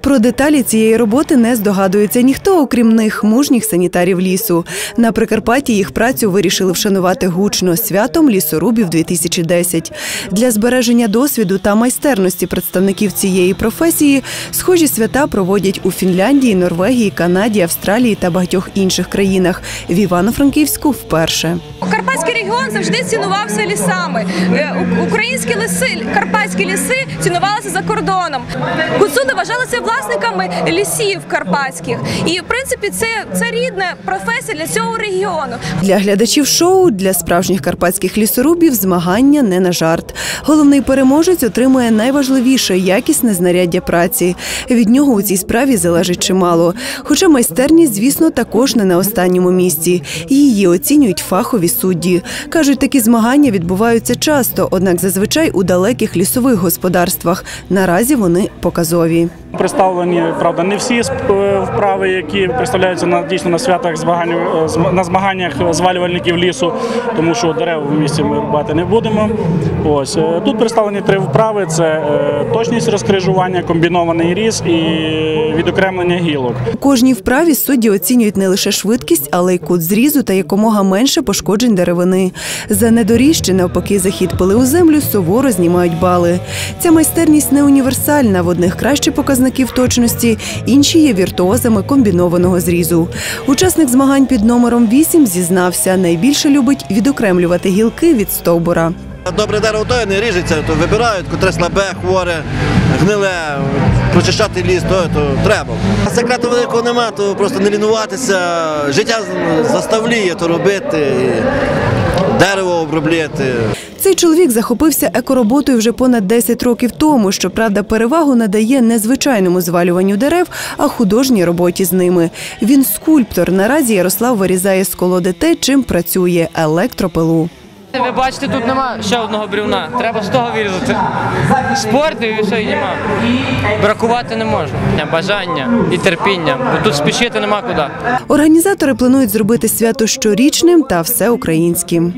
Про деталі цієї роботи не здогадується ніхто, окрім них, мужніх санітарів лісу. На Прикарпатті їх працю вирішили вшанувати гучно святом лісорубів 2010. Для збереження досвіду та майстерності представників цієї професії схожі свята проводять у Фінляндії, Норвегії, Канаді, Австралії та багатьох інших країнах. В Івано-Франківську вперше. Регіон завжди цінувався лісами. Е, Українські ліси, карпатські ліси цінувалися за кордоном. Гуцули вважалися власниками лісів карпатських. І в принципі це, це рідна професія для цього регіону. Для глядачів шоу, для справжніх карпатських лісорубів змагання не на жарт. Головний переможець отримує найважливіше якісне знаряддя праці. Від нього у цій справі залежить чимало. Хоча майстерність, звісно, також не на останньому місці. Її оцінюють фахові судді. Кажуть, такі змагання відбуваються часто, однак зазвичай у далеких лісових господарствах. Наразі вони показові. Представлені, правда, не всі е, вправи, які представляються на дійсно на святах змагань е, на змаганнях звалювальників лісу, тому що дерев в місті ми рубати не будемо. Ось е, тут представлені три вправи: це точність розкрижування, комбінований різ і відокремлення гілок. У кожній вправі судді оцінюють не лише швидкість, але й кут зрізу та якомога менше пошкоджень деревини. За недоріж чи навпаки захід пили у землю суворо знімають бали. Ця майстерність не універсальна. В одних краще показників точності, інші є віртуозами комбінованого зрізу. Учасник змагань під номером 8 зізнався, найбільше любить відокремлювати гілки від стовбура. Добре дерево то не ріжеться, то вибирають, котре слабе, хворе, гниле, прочищати ліс, то, то треба. А секрету великого нема, то просто не лінуватися. Життя заставляє то робити, дерево обробляти. Цей чоловік захопився екороботою вже понад 10 років тому. Щоправда, перевагу надає не звичайному звалюванню дерев, а художній роботі з ними. Він скульптор. Наразі Ярослав вирізає з колоди те, чим працює електропилу. Ви бачите, тут нема ще одного брівна. Треба з того вирізати. Спорту і все, і нема. Бракувати не можна. Бажання і терпіння. Бо тут спішити нема куди. Організатори планують зробити свято щорічним та всеукраїнським.